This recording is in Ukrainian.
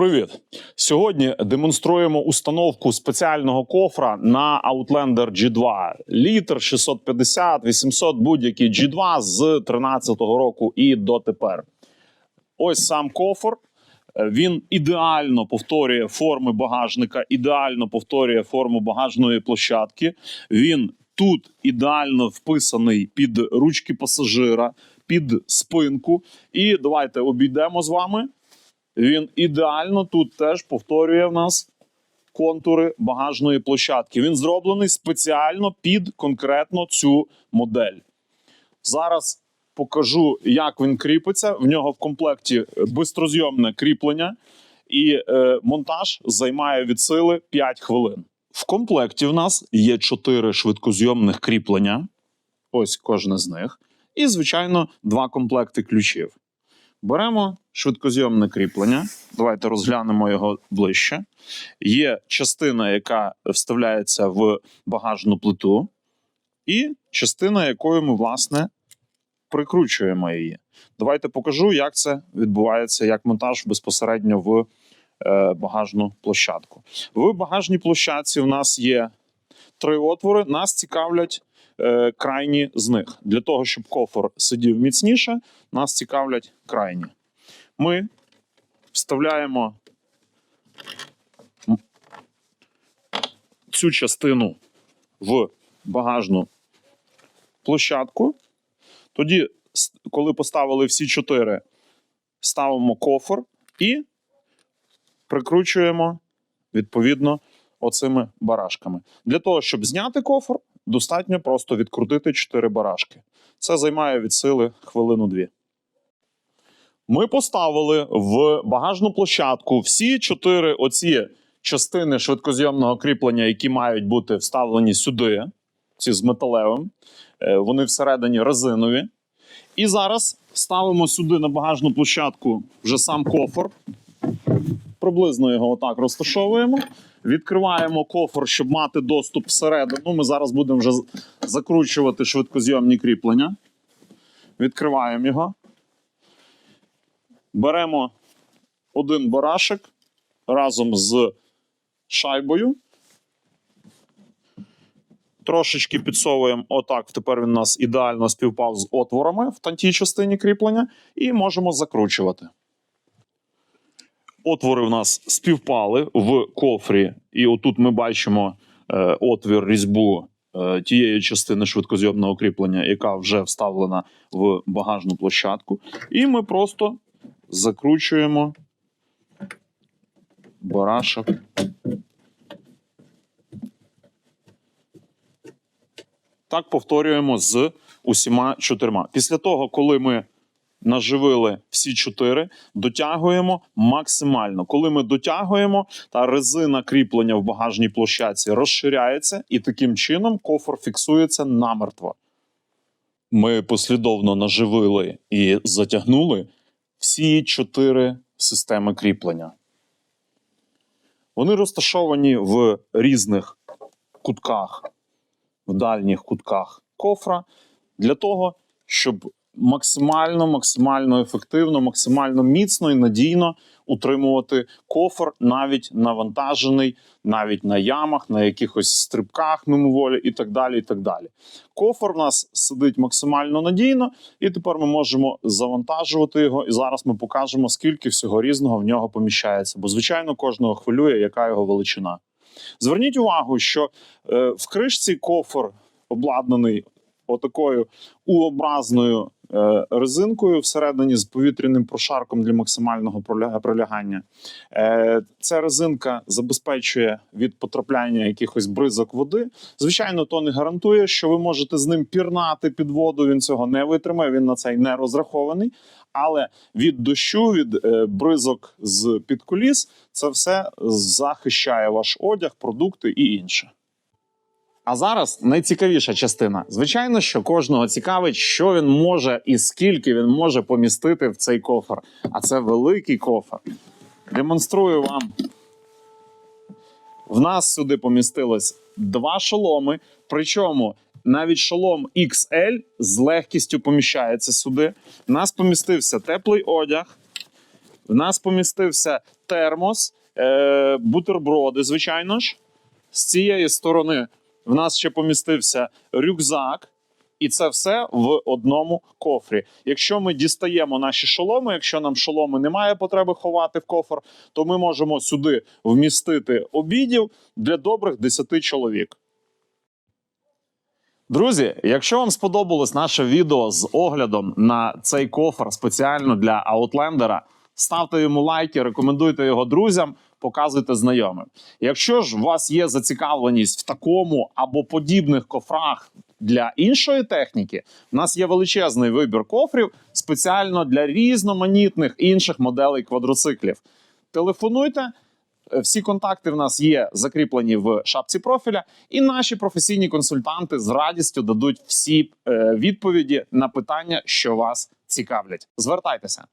Привіт! Сьогодні демонструємо установку спеціального кофра на Outlander G2. Літр 650, 800, будь-який G2 з 13-го року і дотепер. Ось сам кофр. Він ідеально повторює форми багажника, ідеально повторює форму багажної площадки. Він тут ідеально вписаний під ручки пасажира, під спинку. І давайте обійдемо з вами. Він ідеально тут теж повторює в нас контури багажної площадки. Він зроблений спеціально під конкретно цю модель. Зараз покажу, як він кріпиться. В нього в комплекті бистрозйомне кріплення, і е, монтаж займає від сили 5 хвилин. В комплекті в нас є 4 швидкозйомних кріплення. Ось кожне з них. І, звичайно, два комплекти ключів. Беремо швидкозйомне кріплення. Давайте розглянемо його ближче. Є частина, яка вставляється в багажну плиту, і частина, якою ми, власне, прикручуємо її. Давайте покажу, як це відбувається, як монтаж безпосередньо в е, багажну площадку. В багажній площадці в нас є три отвори. Нас цікавлять е, крайні з них. Для того, щоб кофр сидів міцніше, нас цікавлять крайні. Ми вставляємо цю частину в багажну площадку. Тоді, коли поставили всі чотири, ставимо кофр і прикручуємо відповідно оцими барашками. Для того, щоб зняти кофр, достатньо просто відкрутити 4 барашки. Це займає від сили хвилину-дві. Ми поставили в багажну площадку всі чотири оці частини швидкозйомного кріплення, які мають бути вставлені сюди, ці з металевим. Е, Вони всередині резинові. І зараз ставимо сюди на багажну площадку вже сам кофр. Приблизно його отак розташовуємо. Відкриваємо кофр, щоб мати доступ всередину. Ми зараз будемо вже закручувати швидкозйомні кріплення. Відкриваємо його. Беремо один барашек разом з шайбою. Трошечки підсовуємо отак. Тепер він у нас ідеально співпав з отворами в тій частині кріплення, і можемо закручувати. Отвори в нас співпали в кофрі, і отут ми бачимо е, отвір різьбу е, тієї частини швидкозйомного кріплення, яка вже вставлена в багажну площадку. І ми просто закручуємо барашок. Так повторюємо з усіма чотирма. Після того, коли ми наживили всі чотири, дотягуємо максимально. Коли ми дотягуємо, та резина кріплення в багажній площадці розширяється, і таким чином кофр фіксується намертво. Ми послідовно наживили і затягнули всі чотири системи кріплення. Вони розташовані в різних кутках, в дальніх кутках кофра для того, щоб максимально, максимально ефективно, максимально міцно і надійно утримувати кофр, навіть навантажений, навіть на ямах, на якихось стрибках мимоволі і так далі. і так далі. Кофр в нас сидить максимально надійно, і тепер ми можемо завантажувати його. І зараз ми покажемо, скільки всього різного в нього поміщається. Бо, звичайно, кожного хвилює, яка його величина. Зверніть увагу, що е, в кришці кофр обладнаний отакою У-образною е, резинкою всередині з повітряним прошарком для максимального проля- пролягання. Е, ця резинка забезпечує від потрапляння якихось бризок води. Звичайно, то не гарантує, що ви можете з ним пірнати під воду. Він цього не витримає, він на цей не розрахований. Але від дощу, від е, бризок з під коліс, це все захищає ваш одяг, продукти і інше. А зараз найцікавіша частина. Звичайно, що кожного цікавить, що він може і скільки він може помістити в цей кофр. А це великий кофр. Демонструю вам. В нас сюди помістилось два шоломи. Причому навіть шолом XL з легкістю поміщається сюди. У нас помістився теплий одяг. В нас помістився термос, е, бутерброди, звичайно ж. З цієї сторони в нас ще помістився рюкзак. І це все в одному кофрі. Якщо ми дістаємо наші шоломи, якщо нам шоломи немає потреби ховати в кофр, то ми можемо сюди вмістити обідів для добрих 10 чоловік. Друзі, якщо вам сподобалось наше відео з оглядом на цей кофр спеціально для Аутлендера, ставте йому лайки, рекомендуйте його друзям, показуйте знайомим. Якщо ж у вас є зацікавленість в такому або подібних кофрах для іншої техніки, у нас є величезний вибір кофрів спеціально для різноманітних інших моделей квадроциклів. Телефонуйте. Всі контакти в нас є закріплені в шапці профіля, і наші професійні консультанти з радістю дадуть всі е, відповіді на питання, що вас цікавлять. Звертайтеся.